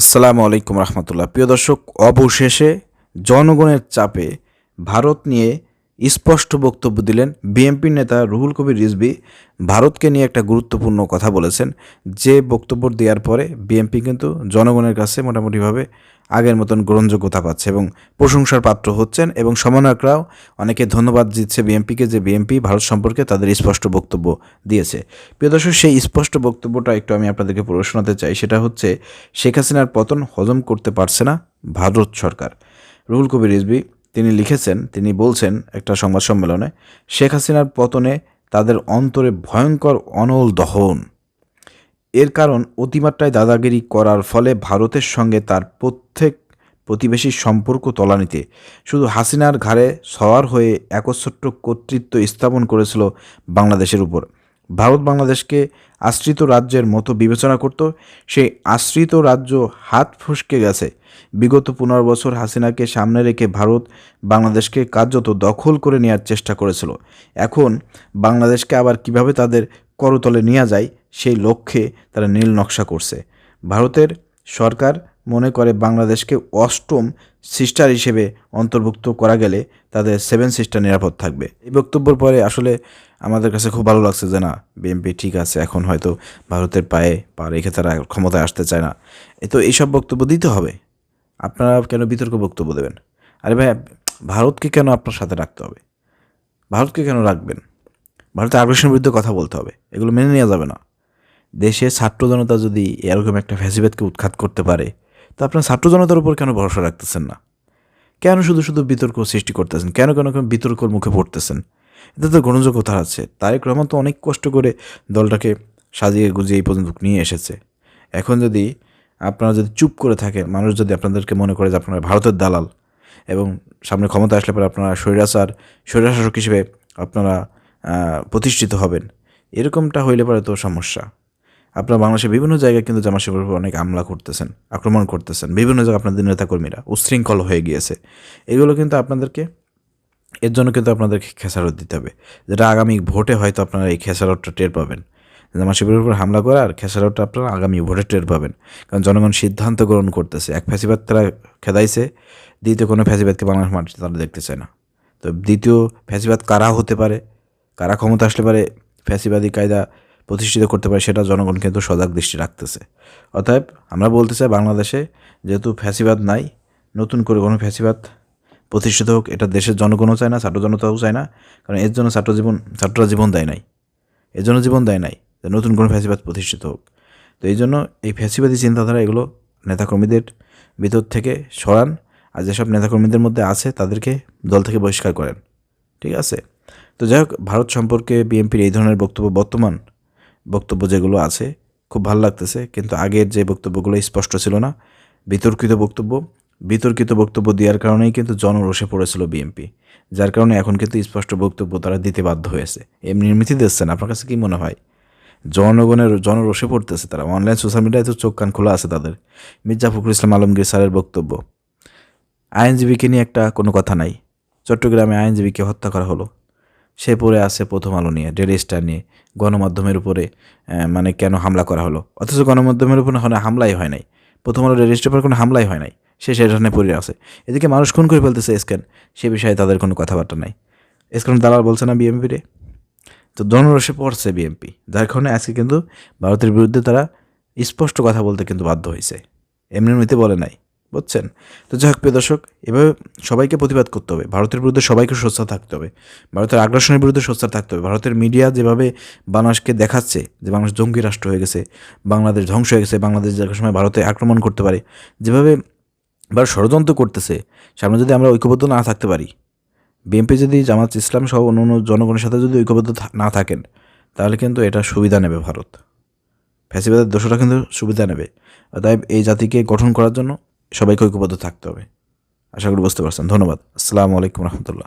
আসসালামু আলাইকুম রহমতুল্লাহ। প্রিয় দর্শক, অবশেষে জনগণের চাপে ভারত নিয়ে স্পষ্ট বক্তব্য দিলেন বিএনপির নেতা রুহুল কবির রিজবি ভারতকে নিয়ে একটা গুরুত্বপূর্ণ কথা বলেছেন। যে বক্তব্য দেওয়ার পরে বিএনপি কিন্তু জনগণের কাছে মোটামুটিভাবে আগের মতন গ্রহণযোগ্যতা পাচ্ছে এবং প্রশংসার পাত্র হচ্ছেন এবং সমন্বয়করাও অনেকে ধন্যবাদ দিচ্ছে বিএনপিকে যে বিএনপি ভারত সম্পর্কে তাদের স্পষ্ট বক্তব্য দিয়েছে। প্রিয় দর্শক, সেই স্পষ্ট বক্তব্যটা একটু আমি আপনাদেরকে শোনাতে চাই। সেটা হচ্ছে, শেখ হাসিনার পতন হজম করতে পারছে না ভারত সরকার। রুহুল কবির রিজবি তিনি লিখেছেন, তিনি বলছেন একটা সংবাদ সম্মেলনে, শেখ হাসিনার পতনে তাদের অন্তরে ভয়ঙ্কর, অনল দহন। এর কারণ অতিমাত্রায় দাদাগিরি করার ফলে ভারতের সঙ্গে তার প্রত্যেক প্রতিবেশীর সম্পর্ক তলানিতে। শুধু হাসিনার ঘাড়ে সওয়ার হয়ে একচ্ছত্র কর্তৃত্ব স্থাপন করেছিল বাংলাদেশের উপর। ভারত বাংলাদেশকে আশ্রিত রাজ্যের মতো বিবেচনা করত, সেই আশ্রিত রাজ্য হাত ফসকে গেছে। বিগত পনেরো বছর হাসিনাকে সামনে রেখে ভারত বাংলাদেশকে কার্যত দখল করে নেওয়ার চেষ্টা করেছিল। এখন বাংলাদেশকে আবার কীভাবে তাদের করতলে নেওয়া যায় সেই লক্ষ্যে তারা নীল নকশা করছে। ভারতের সরকার মনে করে বাংলাদেশকে অষ্টম সিস্টার হিসেবে অন্তর্ভুক্ত করা গেলে তাদের সেভেন সিস্টার নিরাপদ থাকবে। এই বক্তব্যের পরে আসলে আমাদের কাছে খুব ভালো লাগছে যে না বিএনপি ঠিক আছে, এখন হয়তো ভারতের পায়ে পা রেখে তারা ক্ষমতায় আসতে চায় না। এ তো এইসব বক্তব্য দিতে হবে। আপনারা কেন বিতর্ক বক্তব্য দেবেন? আরে ভাই ভারতকে কেন আপনার সাথে রাখতে হবে? ভারতকে কেন রাখবেন? ভারতের আগ্রাসনের বিরুদ্ধে কথা বলতে হবে। এগুলো মেনে নেওয়া যাবে না। দেশে ছাত্র জনতা যদি এরকম একটা ফ্যাসিবাদকে উৎখাত করতে পারে, তা আপনার ছাত্র জনতার উপর কেন ভরসা রাখতেছেন না? কেন শুধু শুধু বিতর্ক সৃষ্টি করতেছেন? কেন কেন কেন বিতর্কর মুখে পড়তেছেন? এতে তো গ্রহণযোগ্যতা আছে। তারেক রহমান তো অনেক কষ্ট করে দলটাকে সাজিয়ে গুজিয়ে এই পর্যন্ত নিয়ে এসেছে। এখন যদি আপনারা যদি চুপ করে থাকেন, মানুষ যদি আপনাদেরকে মনে করে যে আপনারা ভারতের দালাল এবং সামনে ক্ষমতা আসলে পরে আপনারা স্বৈরাচার, স্বৈরাশাসক হিসেবে আপনারা প্রতিষ্ঠিত হবেন, এরকমটা হইলে পরে তো সমস্যা। আপনারা বাংলাদেশের বিভিন্ন জায়গায় কিন্তু জামাশের উপর অনেক হামলা করতেছেন, আক্রমণ করতেছেন, বিভিন্ন জায়গায় আপনাদের নেতাকর্মীরা উশৃঙ্খল হয়ে গিয়েছে। এগুলো কিন্তু আপনাদেরকে, এর জন্য কিন্তু আপনাদেরকে খেসারত দিতে হবে। যেটা আগামী ভোটে হয়তো আপনারা এই খেসারতটা টের পাবেন। জামা শিবিরের উপর হামলা করা আর খেসারতটা আপনারা আগামী ভোটে টের পাবেন। কারণ জনগণ সিদ্ধান্ত গ্রহণ করতেছে। এক ফ্যাসিবাদ তারা খেদাইছে, দ্বিতীয় কোনো ফ্যাসিবাদকে বাংলাদেশ মাটিতে তারা দেখতে চায় না। তো দ্বিতীয় ফ্যাসিবাদ কারা হতে পারে, কারা ক্ষমতা আসলে পারে, ফ্যাসিবাদী কায়দা প্রতিষ্ঠিত করতে পারে, সেটা জনগণ কিন্তু সজাগ দৃষ্টি রাখতেছে। অতএব আমরা বলতে চাই বাংলাদেশে যেহেতু ফ্যাসিবাদ নাই, নতুন করে কোনো ফ্যাসিবাদ প্রতিষ্ঠিত হোক, এটা দেশের জনগণও চায় না, ছাত্র জনতাও চায় না, কারণ এর জন্য ছাত্র জীবন ছাত্ররা জীবন দেয় নাই। এর জন্য জীবন দেয় নাই যে নতুন কোনো ফ্যাসিবাদ প্রতিষ্ঠিত হোক। তো এই জন্য এই ফ্যাসিবাদী চিন্তাধারা এগুলো নেতাকর্মীদের ভিতর থেকে সরান, আর যেসব নেতাকর্মীদের মধ্যে আছে তাদেরকে দল থেকে বহিষ্কার করেন। ঠিক আছে? তো যাই হোক, ভারত সম্পর্কে বিএনপির এই ধরনের বক্তব্য বর্তমান বক্তব্য যেগুলো আছে, খুব ভালো লাগতেছে। কিন্তু আগের যে বক্তব্যগুলো স্পষ্ট ছিল না, বিতর্কিত বক্তব্য বিতর্কিত বক্তব্য দেওয়ার কারণেই কিন্তু জনরোষে পড়েছিল বিএনপি, যার কারণে এখন কিন্তু স্পষ্ট বক্তব্য তারা দিতে বাধ্য হয়েছে। এমনি এমনিতে দিচ্ছেন, আপনার কাছে কি মনে হয়? জনগণের জনরোষে পড়তেছে তারা। অনলাইন সোশ্যাল মিডিয়ায় তো চোখ কান খোলা আছে তাদের। মির্জা ফখরুল ইসলাম আলমগীর স্যারের বক্তব্য। আইনজীবীকে নিয়ে একটা কোনো কথা নাই। চট্টগ্রামে আইনজীবীকে হত্যা করা হলো। সে পড়ে আছে প্রথম আলো নিয়ে ডেলি স্টার নিয়ে, গণমাধ্যমের উপরে মানে কেন হামলা করা হলো? অথচ গণমাধ্যমের উপরে হামলাই হয় নাই। প্রথম আলো ডেলি স্টার কোনো হামলাই হয় নাই। সে সেখানে পড়ে আছে। এদিকে মানুষ খুন করে ফেলতেছে স্ক্যান। সে বিষয়ে তাদের কোনো কথাবার্তা নাই। স্ক্যান দালাল বলছে না বিএমপি রে? তো জনরসে পড়ছে বিএমপি যার কারণে আজকে কিন্তু ভারতের বিরুদ্ধে তারা স্পষ্ট কথা বলতে কিন্তু বাধ্য হয়েছে এমনি এমনিতে বলে নাই। বুঝছেন? তো যাই হোক, প্রিয় দর্শক, এভাবে সবাইকে প্রতিবাদ করতে হবে। ভারতের বিরুদ্ধে সবাইকে সোচ্চার থাকতে হবে। ভারতের আগ্রাসনের বিরুদ্ধে সোচ্চার থাকতে হবে। ভারতের মিডিয়া যেভাবে বাংলাদেশকে দেখাচ্ছে যে বাংলাদেশ জঙ্গি রাষ্ট্র হয়ে গেছে, বাংলাদেশ ধ্বংস হয়ে গেছে, বাংলাদেশ যে সময় ভারতে আক্রমণ করতে পারে, যেভাবে ভারত ষড়যন্ত্র করতেছে, সামনে যদি আমরা ঐক্যবদ্ধ না থাকতে পারি, বিএনপি যদি জামাত ইসলাম সহ অন্য অন্য জনগণের সাথে যদি ঐক্যবদ্ধ না থাকেন, তাহলে কিন্তু এটা সুবিধা নেবে ভারত। ফ্যাসিবাদের দোষরা কিন্তু সুবিধা নেবে। তাই এই জাতিকে গঠন করার জন্য সবাইকে ঐক্যবদ্ধ থাকতে হবে। আশা করি বুঝতে পারছেন। ধন্যবাদ। আসসালামু আলাইকুম রহমতুল্লাহ।